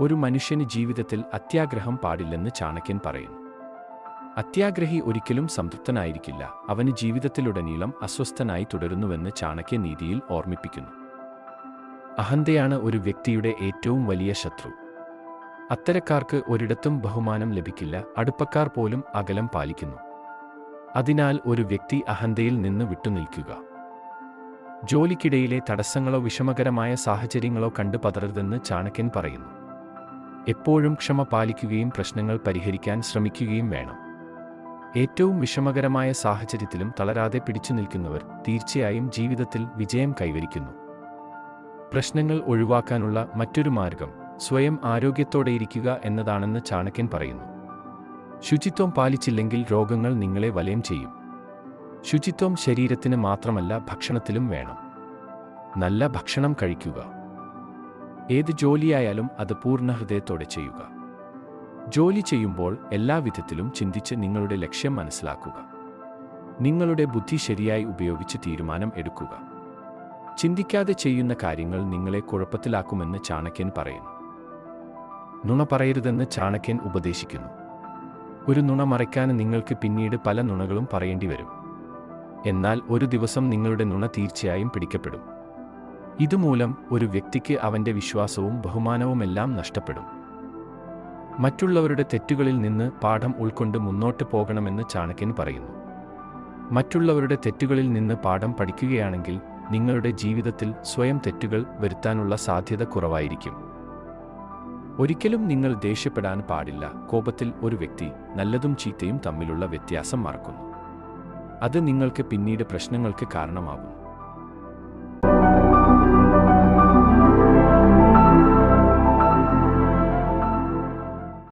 ഒരു മനുഷ്യന് ജീവിതത്തിൽ അത്യാഗ്രഹം പാടില്ലെന്ന് ചാണക്യൻ പറയുന്നു. അത്യാഗ്രഹി ഒരിക്കലും സംതൃപ്തനായിരിക്കില്ല. അവന് ജീവിതത്തിലുടനീളം അസ്വസ്ഥനായി തുടരുന്നുവെന്ന് ചാണക്യ നീതിയിൽ ഓർമ്മിപ്പിക്കുന്നു. അഹന്തയാണ് ഒരു വ്യക്തിയുടെ ഏറ്റവും വലിയ ശത്രു. അത്തരക്കാർക്ക് ഒരിടത്തും ബഹുമാനം ലഭിക്കില്ല. അടുപ്പക്കാർ പോലും അകലം പാലിക്കുന്നു. അതിനാൽ ഒരു വ്യക്തി അഹന്തയിൽ നിന്ന് വിട്ടുനിൽക്കുക. ജോലിക്കിടയിലെ തടസ്സങ്ങളോ വിഷമകരമായ സാഹചര്യങ്ങളോ കണ്ടു പതറരുതെന്ന് ചാണക്യൻ പറയുന്നു. എപ്പോഴും ക്ഷമ പാലിക്കുകയും പ്രശ്നങ്ങൾ പരിഹരിക്കാൻ ശ്രമിക്കുകയും വേണം. ഏറ്റവും വിഷമകരമായ സാഹചര്യത്തിലും തളരാതെ പിടിച്ചു നിൽക്കുന്നവർ തീർച്ചയായും ജീവിതത്തിൽ വിജയം കൈവരിക്കുന്നു. പ്രശ്നങ്ങൾ ഒഴിവാക്കാനുള്ള മറ്റൊരു മാർഗം സ്വയം ആരോഗ്യത്തോടെയിരിക്കുക എന്നതാണെന്ന് ചാണക്യൻ പറയുന്നു. ശുചിത്വം പാലിച്ചില്ലെങ്കിൽ രോഗങ്ങൾ നിങ്ങളെ വലയം ചെയ്യും. ശുചിത്വം ശരീരത്തിന് മാത്രമല്ല ഭക്ഷണത്തിലും വേണം. നല്ല ഭക്ഷണം കഴിക്കുക. ഏത് ജോലിയായാലും അത് പൂർണ ഹൃദയത്തോടെ ചെയ്യുക. ജോലി ചെയ്യുമ്പോൾ എല്ലാവിധത്തിലും ചിന്തിച്ച് നിങ്ങളുടെ ലക്ഷ്യം മനസ്സിലാക്കുക. നിങ്ങളുടെ ബുദ്ധി ശരിയായി ഉപയോഗിച്ച് തീരുമാനം എടുക്കുക. ചിന്തിക്കാതെ ചെയ്യുന്ന കാര്യങ്ങൾ നിങ്ങളെ കുഴപ്പത്തിലാക്കുമെന്ന് ചാണക്യൻ പറയുന്നു. നുണ പറയരുതെന്ന് ചാണക്യൻ ഉപദേശിക്കുന്നു. ഒരു നുണ മറയ്ക്കാൻ നിങ്ങൾക്ക് പിന്നീട് പല നുണകളും പറയേണ്ടി വരും എന്നാൽ ഒരു ദിവസം നിങ്ങളുടെ നുണ തീർച്ചയായും പിടിക്കപ്പെടും. ഇതുമൂലം ഒരു വ്യക്തിക്ക് അവന്റെ വിശ്വാസവും ബഹുമാനവുമെല്ലാം നഷ്ടപ്പെടും. മറ്റുള്ളവരുടെ തെറ്റുകളിൽ നിന്ന് പാഠം ഉൾക്കൊണ്ട് മുന്നോട്ട് പോകണമെന്ന് ചാണക്യൻ പറയുന്നു. മറ്റുള്ളവരുടെ തെറ്റുകളിൽ നിന്ന് പാഠം പഠിക്കുകയാണെങ്കിൽ നിങ്ങളുടെ ജീവിതത്തിൽ സ്വയം തെറ്റുകൾ വരുത്താനുള്ള സാധ്യത കുറവായിരിക്കും. ഒരിക്കലും നിങ്ങൾ ദേഷ്യപ്പെടാൻ പാടില്ല. കോപത്തിൽ ഒരു വ്യക്തി നല്ലതും ചീത്തയും തമ്മിലുള്ള വ്യത്യാസം മറക്കുന്നു. അത് നിങ്ങൾക്ക് പിന്നീട് പ്രശ്നങ്ങൾക്ക് കാരണമാകും.